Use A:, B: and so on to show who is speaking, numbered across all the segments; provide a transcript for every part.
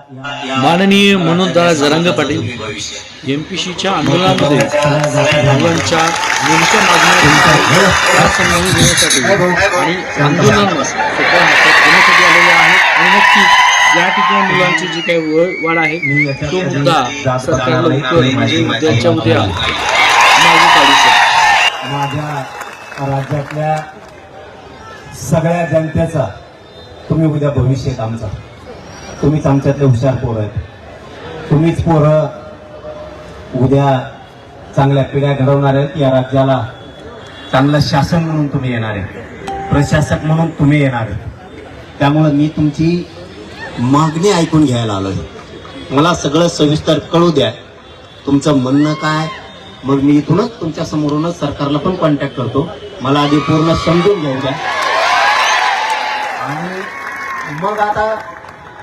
A: माननीय मनोजदादा Jarange Patil M P सीच्या आंदोलनामध्ये मुलांच्या नेमक्या मागण्या त्या समजावून घेण्यासाठी आणि आंदोलन घेण्यासाठी आलेले आहेत. आणि नक्की या ठिकाणी मुलांची जी काही वय वाढ आहे तो मुद्दा सरकारला लवकर म्हणजे उद्याच्या उद्या मागे काढू शकतो.
B: माझ्या राज्यातल्या सगळ्या जनतेचा तुम्ही उद्या भविष्य आमचा. तुम्हीच आमच्यातले हुशार पोरं आहेत. तुम्हीच पोरं उद्या चांगल्या पिढ्या घडवणार आहेत. या राज्याला चांगलं शासन म्हणून तुम्ही येणार आहे. प्रशासक म्हणून तुम्ही येणार आहे. त्यामुळं मी तुमची मागणी ऐकून घ्यायला आलोय. मला सगळं सविस्तर कळू द्या. तुमचं म्हणणं काय मग मी इथूनच तुमच्या समोरूनच सरकारला पण कॉन्टॅक्ट करतो. मला आधी पूर्ण समजून घेऊ द्या. आणि मग आता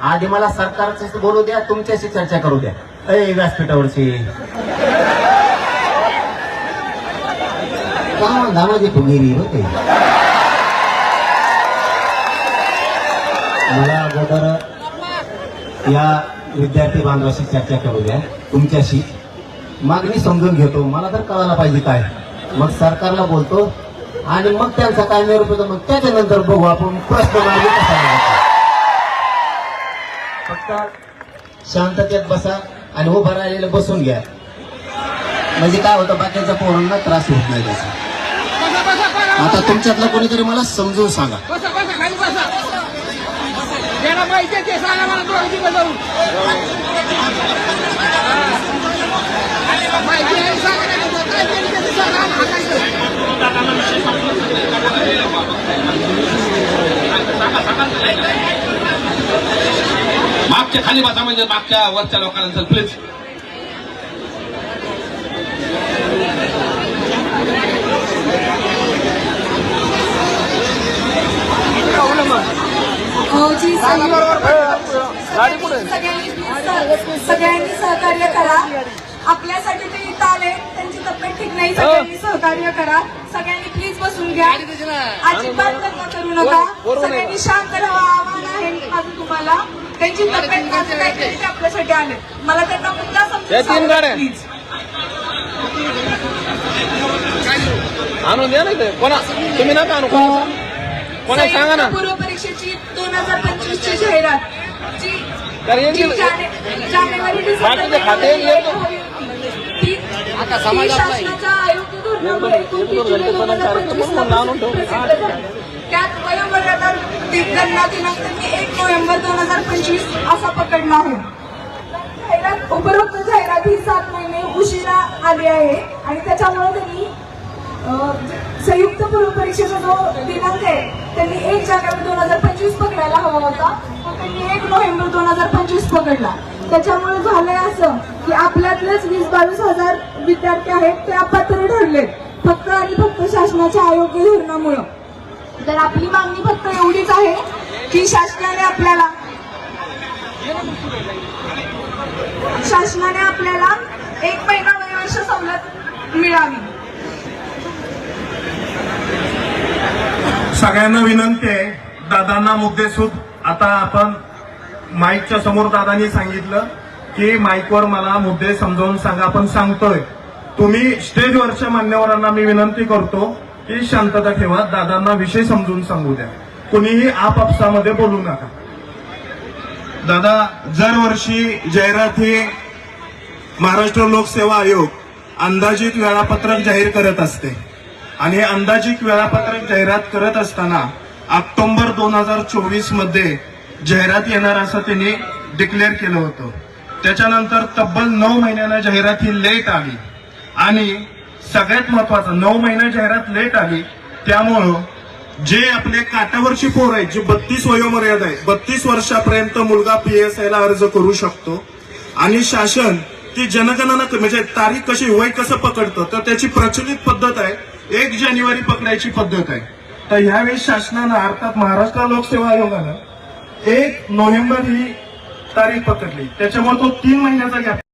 B: आधी मला सरकारचे बोलू द्या तुमच्याशी चर्चा करू द्या. अय व्यासपीठावरची. का दामाजी फुगेरी होते. मला अगोदर या विद्यार्थी बांधवाशी चर्चा करू द्या तुमच्याशी. मागणी समजून घेतो. मला तर कळायला पाहिजे काय. मग सरकारला बोलतो आणि मग त्यांचा काय निरोप मग त्याच्यानंतर बघू आपण प्रश्न मार्गी कसा शांततेत बसा आणि उभं राहिलेलं बसून घ्या. म्हणजे काय होतं बाकीच्या पोरांना त्रास होत नाही त्याचा. आता तुमच्यातलं कोणीतरी मला समजून सांगा.
C: मागच्या खाली बसा म्हणजे मागच्या वरच्या लोकांना प्लीज
D: सगळ्यांनी सगळ्यांनी सहकार्य करा. आपल्यासाठी ते इथं आले त्यांची तब्येत ठीक नाही सगळ्यांनी सहकार्य करा. सगळ्यांनी प्लीज बसून घ्या. अजिबात करू नका. सगळ्यांनी शांत राहा. आव्हान आहे माझं तुम्हाला. त्यांची तब्येत ते आपल्यासाठी आले मला त्यांना मुद्दा समजून प्लीज
C: आणून द्या ना ते. कोणा तुम्ही नका आणू कोणा कोणा सांगा ना
D: संयुक्त पूर्व परीक्षेची दोन हजार पंचवीस ची जाहिरात जी
C: तर येईल
D: जी
C: की-
D: जाने- जानेवारी डिसेंबर
C: बाकीचे खाते येईल
D: महिन्यामध्ये
C: का?
D: हवी होती. ती-
C: आता
D: ती
C: समाजात नाही.
D: शासनाच्या आयोग्य धोरणामुळे एकोणतीस जुलै दोन हजार पंचवीस ला प्रसिद्ध झाली. त्यात वयोमर्यादा गणना दिनांक त्यांनी एक नोव्हेंबर दोन हजार पंचवीस असा पकडला आहे. जाहिरात उपरोक्त जाहिरात ही सात महिने उशिरा आली आहे आणि त्याच्यामुळे त्यांनी संयुक्त पूर्व परीक्षेचा जो दिनांक आहे त्यांनी एक जानेवारी दोन हजार पंचवीस पकडायला हवा होता. पण त्यांनी एक नोव्हेंबर दोन हजार पंचवीस पकडला. त्याच्यामुळे झालंय असं की आपल्यातलेच वीस बावीस हजार विद्यार्थी आहेत ते अपात्र ठरलेत. फक्त आणि फक्त शासनाच्या आयोग्य धोरणामुळं. तर आपली मागणी फक्त एवढीच आहे की शासनाने आपल्याला शासनाने आपल्याला एक महिना वयवर्ष सवलत मिळावी.
E: सगळ्यांना विनंती आहे. दादांना मुद्देसूद आता आपण माईकच्या समोर दादांनी सांगितलं की माईकवर मला मुद्दे समजावून सांगा. आपण सांगतोय. तुम्ही स्टेजवरच्या मान्यवरांना मी विनंती करतो. ती शांतता ठेवा दादांना विषय समजून सांगू द्या. कुणीही आपापसामध्ये बोलू नका. दादा दरवर्षी जाहिरात ही महाराष्ट्र लोकसेवा आयोग अंदाजित वेळापत्रक जाहीर करत असते. आणि अंदाजित वेळापत्रक जाहिरात करत असताना ऑक्टोबर दोन हजार चोवीसमध्ये जाहिरात येणार असं त्यांनी डिक्लेअर केलं होतं. त्याच्यानंतर तब्बल नऊ महिन्यानं जाहिरात ही लेट आली. आणि सगळ्यात महत्वाचं नऊ महिना जाहिरात लेट आली त्यामुळं जे आपले काटावरची पोर आहेत जे बत्तीस वयोमर्यादा आहे बत्तीस वर्षापर्यंत मुलगा पीएसआय ला अर्ज करू शकतो. आणि शासन ती जनगणना म्हणजे तारीख कशी वय कसं पकडतं तर त्याची प्रचलित पद्धत आहे. एक जानेवारी पकडायची पद्धत आहे. तर ह्यावेळी शासनानं अर्थात महाराष्ट्र लोकसेवा आयोगानं एक नोव्हेंबर ही तारीख पकडली. त्याच्यामुळे तो तीन महिन्याचा गॅप